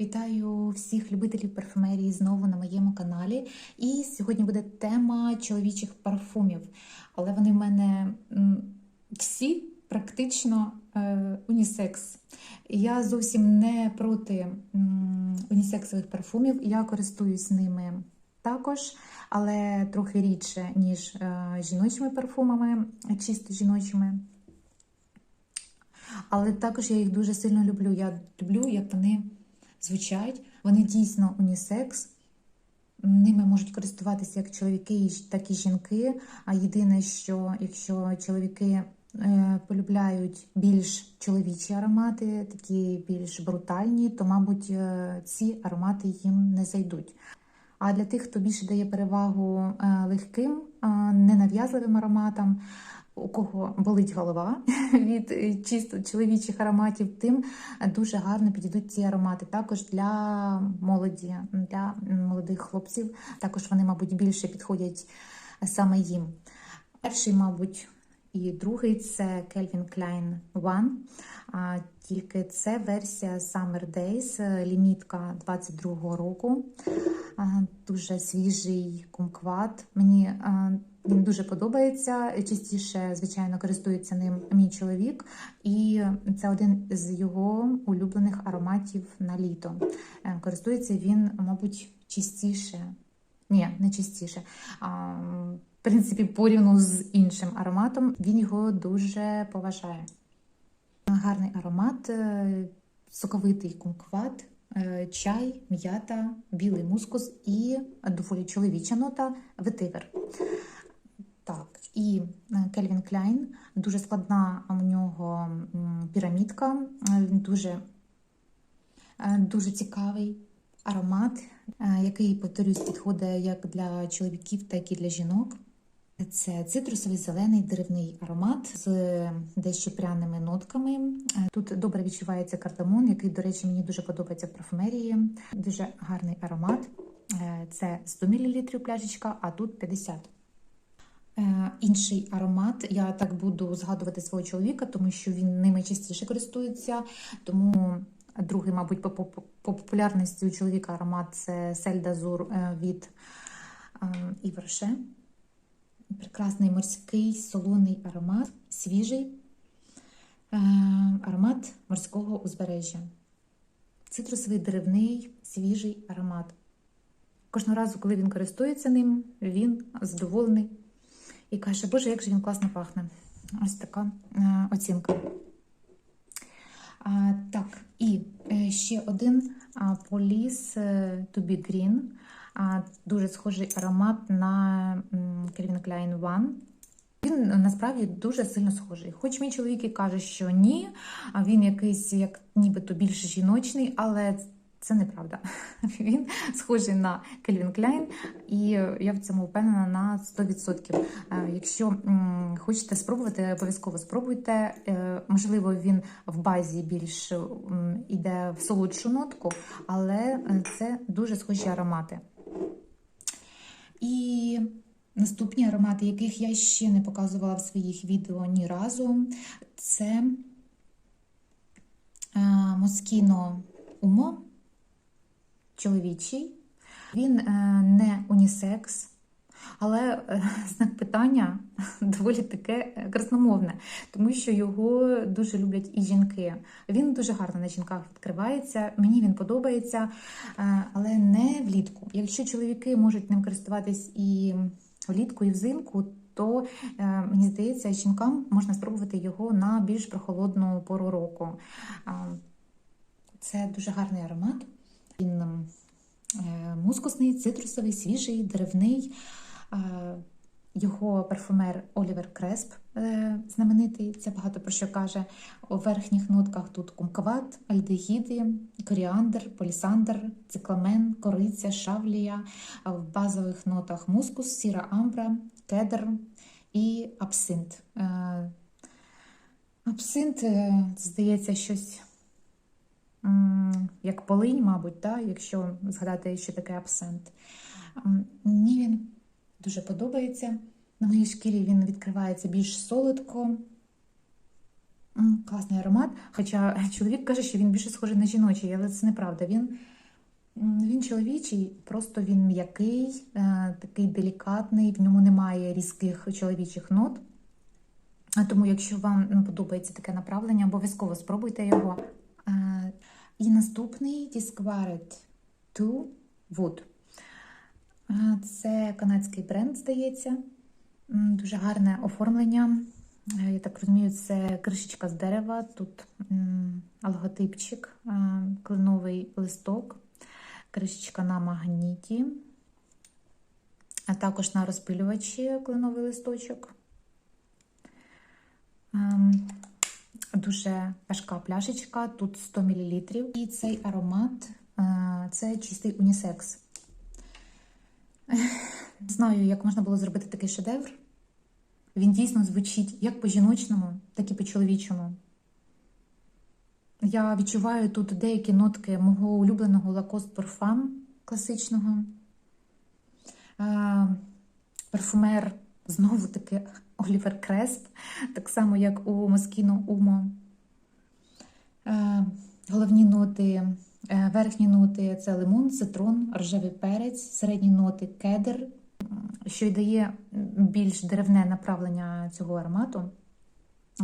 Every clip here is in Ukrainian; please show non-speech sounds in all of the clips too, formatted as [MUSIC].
Вітаю всіх любителів парфумерії знову на моєму каналі. І сьогодні буде тема чоловічих парфумів. Але вони в мене всі практично е, унісекс. Я зовсім не проти унісексових парфумів. Я користуюсь ними також, але трохи рідше, ніж е, жіночими парфумами, чисто жіночими. Але також я їх дуже сильно люблю. Я люблю, як вони звучать. Вони дійсно унісекс. Ними можуть користуватися як чоловіки, так і жінки. А єдине, що якщо чоловіки е, полюбляють більш чоловічі аромати, такі більш брутальні, то, мабуть, е, ці аромати їм не зайдуть. А для тих, хто більше дає перевагу е, легким, ненав'язливим ароматам, у кого болить голова [LAUGHS] від е, чисто чоловічих ароматів, тим дуже гарно підійдуть ці аромати. Також для молоді, для молодих хлопців. Також вони, мабуть, більше підходять саме їм. Перший, мабуть, і другий це Calvin Klein One. А, Тільки це версія Summer Days, е, лімітка 22-го року. Дуже свіжий кумкват. Мені він дуже подобається. Частіше, звичайно, користується ним мій чоловік, і це один з його улюблених ароматів на літо. Е, Користується він, мабуть, частіше. Ні, не частіше. А, в принципі, порівну з іншим ароматом, він його дуже поважає. Гарний аромат, е, соковитий кумкват, е, чай, м'ята, білий мускус і доволі чоловіча нота ветивер. І Кельвін Кляйн дуже складна у нього пірамідка, е, дуже, е, дуже цікавий аромат, е, який, повторюсь, підходить як для чоловіків, так і для жінок. Це цитрусовий зелений деревний аромат з дещо пряними нотками. Е, Тут добре відчувається кардамон, який, до речі, мені дуже подобається в парфумерії. Дуже гарний аромат. Е, Це 100 мл пляшечка, а тут 50 Е, Інший аромат, я так буду згадувати свого чоловіка, тому що він ними частіше користується. Тому другий, мабуть, по, по, по популярності у чоловіка аромат це Сель d'Azur е, від е, Іверше. Прекрасний морський солоний аромат, свіжий е, аромат морського узбережжя. Цитрусовий деревний, свіжий аромат. Кожного разу, коли він користується ним, він задоволений і каже, Боже, як же він класно пахне. Ось така е, оцінка. Так, і е, ще один Police е, To Be Green. Дуже схожий аромат на Calvin Klein One. Він насправді дуже сильно схожий. Хоч мій чоловік і каже, що ні, він якийсь як нібито більш жіночний, але це неправда. [LAUGHS] Він схожий на Calvin Klein, і я в цьому впевнена на 100%. Е, Якщо хочете спробувати, обов'язково спробуйте. Е, Можливо, він в базі більш м, іде в солодшу нотку, але е, це дуже схожі аромати. І наступні аромати, яких я ще не показувала в своїх відео ні разу, це Москіно Умо, чоловічий. Він е, не унісекс, але е, [LAUGHS] знак питання [LAUGHS] доволі таке красномовне, тому що його дуже люблять і жінки. Він дуже гарно на жінках відкривається. Мені він подобається, е, але не влітку. Якщо чоловіки можуть ним користуватись і влітку, і взимку, то е, мені здається, жінкам можна спробувати його на більш прохолодну пору року. Е, Це дуже гарний аромат. Мускусний, цитрусовий, свіжий, деревний. Е, Його парфумер Олівер Кресп е, знаменитий, це багато про що каже. У верхніх нотках тут кумкват, альдегіди, коріандр, полісандр, цикламен, кориця, шавлія, в базових нотах мускус, сіра амбра, кедр і абсинт. Е, Абсинт, здається, щось як полинь, мабуть, да? якщо згадати, що таке абсент. Мені він дуже подобається. На моїй шкірі він відкривається більш солодко. Класний аромат. Хоча чоловік каже, що він більше схожий на жіночий, але це неправда. Він, він чоловічий, просто він м'який, е, такий делікатний, в ньому немає різких чоловічих нот. Тому, якщо вам ну, подобається таке направлення, обов'язково спробуйте його. І наступний Disquared 2 Wood. Це канадський бренд, здається. Дуже гарне оформлення. Е, Я так розумію, це кришечка з дерева. Тут е, кленовий листок, кришечка на магніті, а також на розпилювачі кленовий листочок. Дуже важка пляшечка, тут 100 мл. І цей аромат е, це чистий унісекс. Не знаю, як можна було зробити такий шедевр. Він дійсно звучить як по-жіночному, так і по-чоловічому. Я відчуваю тут деякі нотки мого улюбленого Lacoste Parfum класичного. Е, Парфумер знову таки Олівер Кресп, так само як у Москіно Умо. Е, Головні ноти, е, верхні ноти це лимон, цитрон, рожевий перець, середні ноти кедр, що й дає більш деревне направлення цього аромату.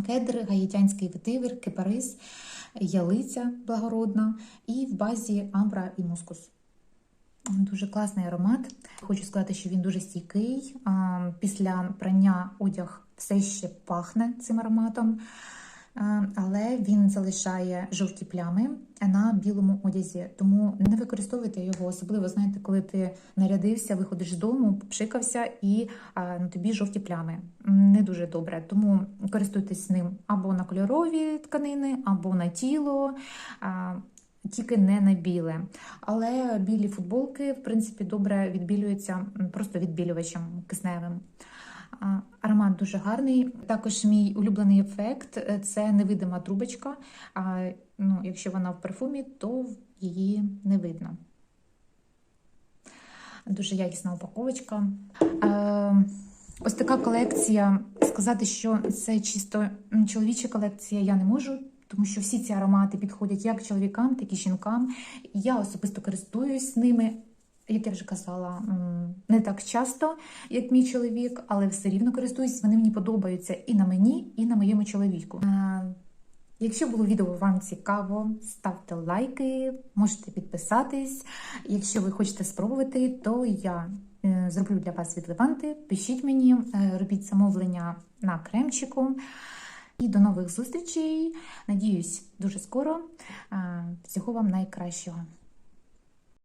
Кедр, гаїтянський ветивер, кипарис, ялиця благородна і в базі амбра і мускус. Дуже класний аромат. Хочу сказати, що він дуже стійкий. Після прання одяг все ще пахне цим ароматом, але він залишає жовті плями на білому одязі. Тому не використовуйте його, особливо знаєте, коли ти нарядився, виходиш з дому, попшикався і на тобі жовті плями. Не дуже добре. Тому користуйтесь ним або на кольорові тканини, або на тіло. А, тільки не на біле. Але білі футболки, в принципі, добре відбілюються просто відбілювачем кисневим. А, Аромат дуже гарний. Також мій улюблений ефект е, це невидима трубочка. А, ну, якщо вона в парфумі, то її не видно. Дуже якісна упаковочка. Е, Ось така колекція. Сказати, що це чисто чоловіча колекція, я не можу, тому що всі ці аромати підходять як чоловікам, так і жінкам. Я особисто користуюсь ними, як я вже казала, не так часто, як мій чоловік, але все рівно користуюсь. Вони мені подобаються і на мені, і на моєму чоловіку. Е, Якщо було відео вам цікаво, ставте лайки, можете підписатись. Якщо ви хочете спробувати, то я е, зроблю для вас відливанти. Пишіть мені, е, робіть замовлення на кремчику. І до нових зустрічей. Надіюсь, дуже скоро. Всього вам найкращого.